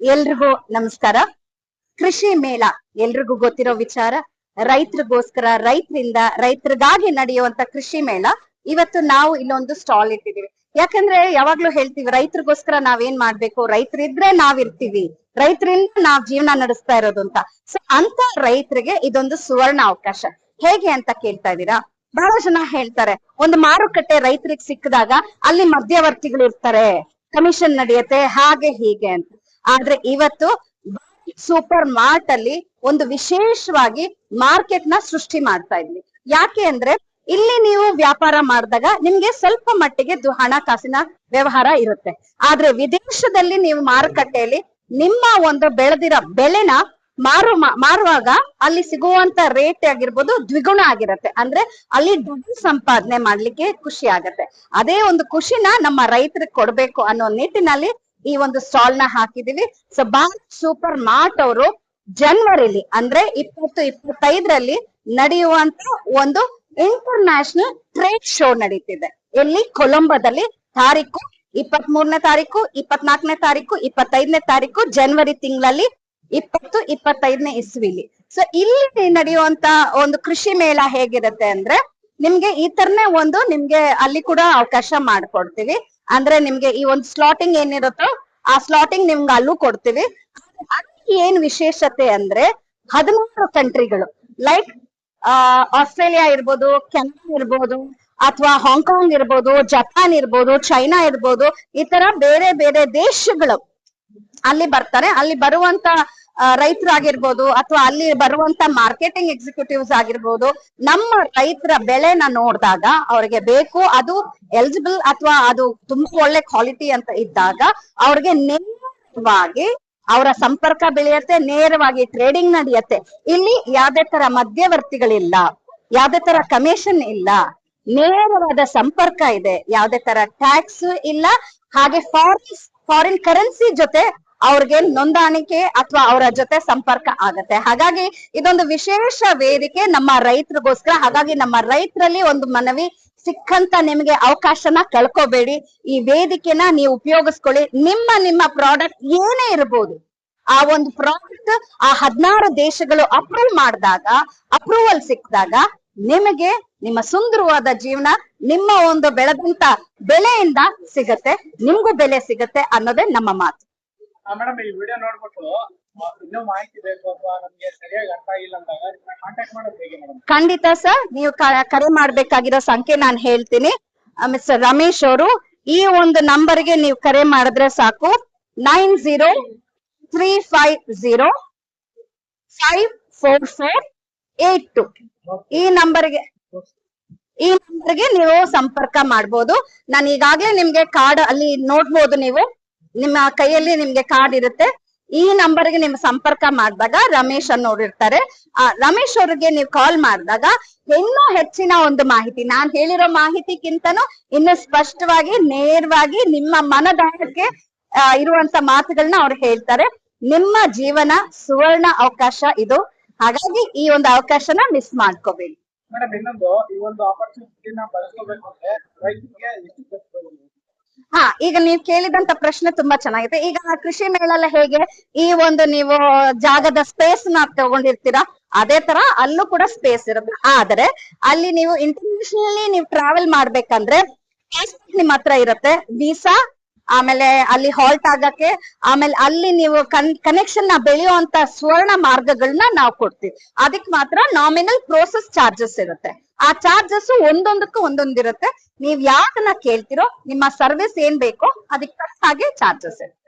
ಎಲ್ರಿಗೂ ನಮಸ್ಕಾರ. ಕೃಷಿ ಮೇಳ ಎಲ್ರಿಗೂ ಗೊತ್ತಿರೋ ವಿಚಾರ. ರೈತರಿಗೋಸ್ಕರ, ರೈತರಿಂದ, ರೈತರಿಗಾಗಿ ನಡೆಯುವಂತ ಕೃಷಿ ಮೇಳ. ಇವತ್ತು ನಾವು ಇಲ್ಲೊಂದು ಸ್ಟಾಲ್ ಇಟ್ಟಿದೀವಿ ಯಾಕಂದ್ರೆ ಯಾವಾಗ್ಲೂ ಹೇಳ್ತೀವಿ, ರೈತರಿಗೋಸ್ಕರ ನಾವೇನ್ ಮಾಡ್ಬೇಕು? ರೈತರಿದ್ರೆ ನಾವಿರ್ತೀವಿ. ರೈತರಿಂದ ನಾವ್ ಜೀವನ ನಡೆಸ್ತಾ ಇರೋದು ಅಂತ. ಸೊ ಅಂತ ರೈತರಿಗೆ ಇದೊಂದು ಸುವರ್ಣ ಅವಕಾಶ. ಹೇಗೆ ಅಂತ ಕೇಳ್ತಾ ಇದೀರಾ ಬಹಳ ಜನ ಹೇಳ್ತಾರೆ, ಒಂದು ಮಾರುಕಟ್ಟೆ ರೈತರಿಗೆ ಸಿಕ್ಕಿದಾಗ ಅಲ್ಲಿ ಮಧ್ಯವರ್ತಿಗಳು ಇರ್ತಾರೆ ಕಮಿಷನ್ ನಡೆಯುತ್ತೆ, ಹಾಗೆ ಹೀಗೆ ಅಂತ. ಆದ್ರೆ ಇವತ್ತು ಸೂಪರ್ ಮಾರ್ಟ್ ಅಲ್ಲಿ ಒಂದು ವಿಶೇಷವಾಗಿ ಮಾರ್ಕೆಟ್ನ ಸೃಷ್ಟಿ ಮಾಡ್ತಾ ಇದ್ವಿ. ಯಾಕೆ ಅಂದ್ರೆ ಇಲ್ಲಿ ನೀವು ವ್ಯಾಪಾರ ಮಾಡಿದಾಗ ನಿಮ್ಗೆ ಸ್ವಲ್ಪ ಮಟ್ಟಿಗೆ ಹಣಕಾಸಿನ ವ್ಯವಹಾರ ಇರುತ್ತೆ. ಆದ್ರೆ ವಿದೇಶದಲ್ಲಿ ನೀವು ಮಾರುಕಟ್ಟೆಯಲ್ಲಿ ನಿಮ್ಮ ಒಂದು ಬೆಳೆದಿರೋ ಬೆಳೆನ ಮಾರು ಮಾರುವಾಗ ಅಲ್ಲಿ ಸಿಗುವಂತ ರೇಟ್ ಆಗಿರ್ಬೋದು ದ್ವಿಗುಣ ಆಗಿರುತ್ತೆ. ಅಂದ್ರೆ ಅಲ್ಲಿ ದುಡ್ಡು ಸಂಪಾದನೆ ಮಾಡ್ಲಿಕ್ಕೆ ಖುಷಿ ಆಗತ್ತೆ. ಅದೇ ಒಂದು ಖುಷಿನ ನಮ್ಮ ರೈತರಿಗೆ ಕೊಡ್ಬೇಕು ಅನ್ನೋ ನಿಟ್ಟಿನಲ್ಲಿ ಈ ಒಂದು ಸ್ಟಾಲ್ನ ಹಾಕಿದೀವಿ. ಸೊ ಭಾರತ್ ಸೂಪರ್ ಮಾರ್ಟ್ ಅವರು ಜನವರಿಲಿ ಅಂದ್ರೆ ಇಪ್ಪತ್ತು, ಇಪ್ಪತ್ತೈದರಲ್ಲಿ ನಡೆಯುವಂತ ಒಂದು ಇಂಟರ್ ನ್ಯಾಷನಲ್ ಟ್ರೇಡ್ ಶೋ ನಡೀತಿದೆ. ಎಲ್ಲಿ? ಕೊಲಂಬೋದಲ್ಲಿ ತಾರೀಕು ಇಪ್ಪತ್ ಮೂರನೇ ತಾರೀಕು, ಇಪ್ಪತ್ನಾಲ್ಕನೇ ತಾರೀಕು, ಇಪ್ಪತ್ತೈದನೇ ತಾರೀಕು ಜನವರಿ ತಿಂಗಳಲ್ಲಿ ಇಪ್ಪತ್ತು, ಇಪ್ಪತ್ತೈದನೇ ಇಸ್ವಿಲಿ. ಸೊ ಇಲ್ಲಿ ನಡೆಯುವಂತ ಒಂದು ಕೃಷಿ ಮೇಳ ಹೇಗಿರುತ್ತೆ ಅಂದ್ರೆ ನಿಮ್ಗೆ ಈ ತರನೇ ಒಂದು ನಿಮ್ಗೆ ಅಲ್ಲಿ ಕೂಡ ಅವಕಾಶ ಮಾಡ್ಕೊಡ್ತೀವಿ. ಅಂದ್ರೆ ನಿಮ್ಗೆ ಈ ಒಂದು ಸ್ಲಾಟಿಂಗ್ ಏನಿರುತ್ತೋ ಆ ಸ್ಲಾಟಿಂಗ್ ನಿಮ್ಗೆ ಅಲ್ಲೂ ಕೊಡ್ತೀವಿ. ಅಲ್ಲಿ ಏನ್ ವಿಶೇಷತೆ ಅಂದ್ರೆ ಹದಿಮೂರು ಕಂಟ್ರಿಗಳು. ಲೈಕ್ ಆಸ್ಟ್ರೇಲಿಯಾ ಇರ್ಬೋದು, ಕೆನಡಾ ಇರ್ಬೋದು, ಅಥವಾ ಹಾಂಗ್ಕಾಂಗ್ ಇರ್ಬೋದು, ಜಪಾನ್ ಇರ್ಬೋದು, ಚೈನಾ ಇರ್ಬೋದು, ಈ ತರ ಬೇರೆ ಬೇರೆ ದೇಶಗಳು ಅಲ್ಲಿ ಬರ್ತಾರೆ. ಅಲ್ಲಿ ಬರುವಂತ ರೈತರಾಗಿರ್ಬೋದು ಅಥವಾ ಅಲ್ಲಿ ಬರುವಂತ ಮಾರ್ಕೆಟಿಂಗ್ ಎಕ್ಸಿಕ್ಯೂಟಿವ್ಸ್ ಆಗಿರ್ಬೋದು, ನಮ್ಮ ರೈತರ ಬೆಳೆನ ನೋಡಿದಾಗ ಅವ್ರಿಗೆ ಬೇಕು, ಅದು ಎಲಿಜಿಬಲ್ ಅಥವಾ ಅದು ತುಂಬಾ ಒಳ್ಳೆ ಕ್ವಾಲಿಟಿ ಅಂತ ಇದ್ದಾಗ ಅವ್ರಿಗೆ ನೇರವಾಗಿ ಅವರ ಸಂಪರ್ಕ ಬೆಳೆಯತ್ತೆ, ನೇರವಾಗಿ ಟ್ರೇಡಿಂಗ್ ನಡೆಯತ್ತೆ. ಇಲ್ಲಿ ಯಾವ್ದೇ ತರ ಮಧ್ಯವರ್ತಿಗಳಿಲ್ಲ, ಯಾವ್ದೇ ತರ ಕಮಿಷನ್ ಇಲ್ಲ, ನೇರವಾದ ಸಂಪರ್ಕ ಇದೆ, ಯಾವ್ದೇ ತರ ಟ್ಯಾಕ್ಸ್ ಇಲ್ಲ, ಹಾಗೆ ಫಾರಿನ್ ಫಾರಿನ್ ಕರೆನ್ಸಿ ಜೊತೆ ಅವ್ರಿಗೆ ನೋಂದಾಣಿಕೆ ಅಥವಾ ಅವರ ಜೊತೆ ಸಂಪರ್ಕ ಆಗತ್ತೆ. ಹಾಗಾಗಿ ಇದೊಂದು ವಿಶೇಷ ವೇದಿಕೆ ನಮ್ಮ ರೈತರಿಗೋಸ್ಕರ. ಹಾಗಾಗಿ ನಮ್ಮ ರೈತರಲ್ಲಿ ಒಂದು ಮನವಿ ಸಿಕ್ಕಂತ ನಿಮಗೆ ಅವಕಾಶನ ಕಳ್ಕೋಬೇಡಿ. ಈ ವೇದಿಕೆನ ನೀವು ಉಪಯೋಗಿಸ್ಕೊಳ್ಳಿ. ನಿಮ್ಮ ನಿಮ್ಮ ಪ್ರಾಡಕ್ಟ್ ಏನೇ ಇರಬಹುದು ಆ ಒಂದು ಪ್ರಾಡಕ್ಟ್ ಆ ಹದಿನಾರು ದೇಶಗಳು ಅಪ್ರೂವ್ ಮಾಡಿದಾಗ ಅಪ್ರೂವಲ್ ಸಿಕ್ಕಿದಾಗ ನಿಮಗೆ ನಿಮ್ಮ ಸುಂದರವಾದ ಜೀವನ, ನಿಮ್ಮ ಒಂದು ಬೆಳೆದಂತ ಬೆಳೆಯಿಂದ ಸಿಗತ್ತೆ. ನಿಮ್ಗೂ ಬೆಲೆ ಸಿಗತ್ತೆ ಅನ್ನೋದೇ ನಮ್ಮ ಮಾತು. ಮೇಡಮ್ ಈ ವಿಡಿಯೋ ನೋಡ್ಬಿಟ್ಟು ಇನ್ನೂ ಮಾಹಿತಿ ಬೇಕು ಅಥವಾ ನಮ್ಗೆ ಸರಿಯಾಗಿ ಅರ್ಥ ಆಗಿಲ್ಲ ಅಂದಾಗ ಕಾಂಟ್ಯಾಕ್ಟ್ ಮಾಡೋದು ಹೇಗೆ ಮೇಡಮ್ ಖಂಡಿತ ಸರ್, ನೀವು ಕರೆ ಮಾಡ್ಬೇಕಾಗಿರೋ ಸಂಖ್ಯೆ ನಾನು ಹೇಳ್ತೀನಿ. ಮಿಸ್ಟರ್ ರಮೇಶ್ ಅವರು, ಈ ಒಂದು ನಂಬರ್ಗೆ ನೀವು ಕರೆ ಮಾಡಿದ್ರೆ ಸಾಕು. Nine zero three five zero five four four eight two. ಈ ನಂಬರ್ಗೆ ಈ ನಂಬರ್ಗೆ ನೀವು ಸಂಪರ್ಕ ಮಾಡ್ಬೋದು. ನಾನು ಈಗಾಗ್ಲೇ ನಿಮ್ಗೆ ಕಾರ್ಡ್ ಅಲ್ಲಿ ನೋಡ್ಬೋದು ನೀವು. ನಿಮ್ಮ ಕೈಯಲ್ಲಿ ನಿಮ್ಗೆ ಕಾರ್ಡ್ ಇರುತ್ತೆ. ಈ ನಂಬರ್ಗೆ ನೀವು ಸಂಪರ್ಕ ಮಾಡಿದಾಗ ರಮೇಶ್ ಅನ್ನೋರು ಇರ್ತಾರೆ. ಆ, ರಮೇಶ್ ಅವ್ರಿಗೆ ನೀವು ಕಾಲ್ ಮಾಡಿದಾಗ ಇನ್ನೂ ಹೆಚ್ಚಿನ ಒಂದು ಮಾಹಿತಿ, ನಾನ್ ಹೇಳಿರೋ ಮಾಹಿತಿಗಿಂತನೂ ಇನ್ನು ಸ್ಪಷ್ಟವಾಗಿ, ನೇರವಾಗಿ ನಿಮ್ಮ ಮನದಾಳಕ್ಕೆ ಇರುವಂತ ಮಾತುಗಳನ್ನ ಅವ್ರು ಹೇಳ್ತಾರೆ. ನಿಮ್ಮ ಜೀವನ ಸುವರ್ಣ ಅವಕಾಶ ಇದು. ಹಾಗಾಗಿ ಈ ಒಂದು ಅವಕಾಶನ ಮಿಸ್ ಮಾಡ್ಕೋಬೇಡಿ. ಮೇಡಮ್, ಇನ್ನೊಂದು ಈ ಒಂದು ಆಪರ್ಚುನಿಟಿನ ಬಳಸ್ಕೋಬೇಕು ಅಂದ್ರೆ ರೈತರಿಗೆ ಎಷ್ಟು? ಹಾ, ಈಗ ನೀವು ಕೇಳಿದಂತ ಪ್ರಶ್ನೆ ತುಂಬಾ ಚೆನ್ನಾಗಿದೆ. ಈಗ ಕೃಷಿ ಮೇಳಲ್ಲ ಹೇಗೆ ಈ ಒಂದು ನೀವು ಜಾಗದ ಸ್ಪೇಸ್ನ ತಗೊಂಡಿರ್ತೀರಾ, ಅದೇ ತರ ಅಲ್ಲೂ ಕೂಡ ಸ್ಪೇಸ್ ಇರುತ್ತೆ. ಆದ್ರೆ ಅಲ್ಲಿ ನೀವು ಇಂಟರ್ನ್ಯಾಷನಲಿ ನೀವು ಟ್ರಾವೆಲ್ ಮಾಡ್ಬೇಕಂದ್ರೆ ನಿಮ್ ಹತ್ರ ಇರುತ್ತೆ. ವೀಸಾ ಆಮೇಲೆ ಅಲ್ಲಿ ಹಾಲ್ಟ್ ಆಗಕ್ಕೆ, ಆಮೇಲೆ ಅಲ್ಲಿ ನೀವು ಕನ್ ಕನೆಕ್ಷನ್ನ ಬೆಳೆಯುವಂತ ಸುವರ್ಣ ಮಾರ್ಗಗಳನ್ನ ನಾವು ಕೊಡ್ತೀವಿ. ಅದಕ್ಕೆ ಮಾತ್ರ ನಾಮಿನಲ್ ಪ್ರೋಸೆಸ್ ಚಾರ್ಜಸ್ ಇರುತ್ತೆ. ಆ ಚಾರ್ಜಸ್ ಒಂದೊಂದಕ್ಕೂ ಒಂದೊಂದಿರುತ್ತೆ. ನೀವ್ ಯಾಕನ್ನ ಕೇಳ್ತಿರೋ ನಿಮ್ಮ ಸರ್ವಿಸ್ ಏನ್ ಬೇಕೋ ಅದಕ್ಕೆ ಹಾಗೆ ಚಾರ್ಜಸ್ ಇರುತ್ತೆ.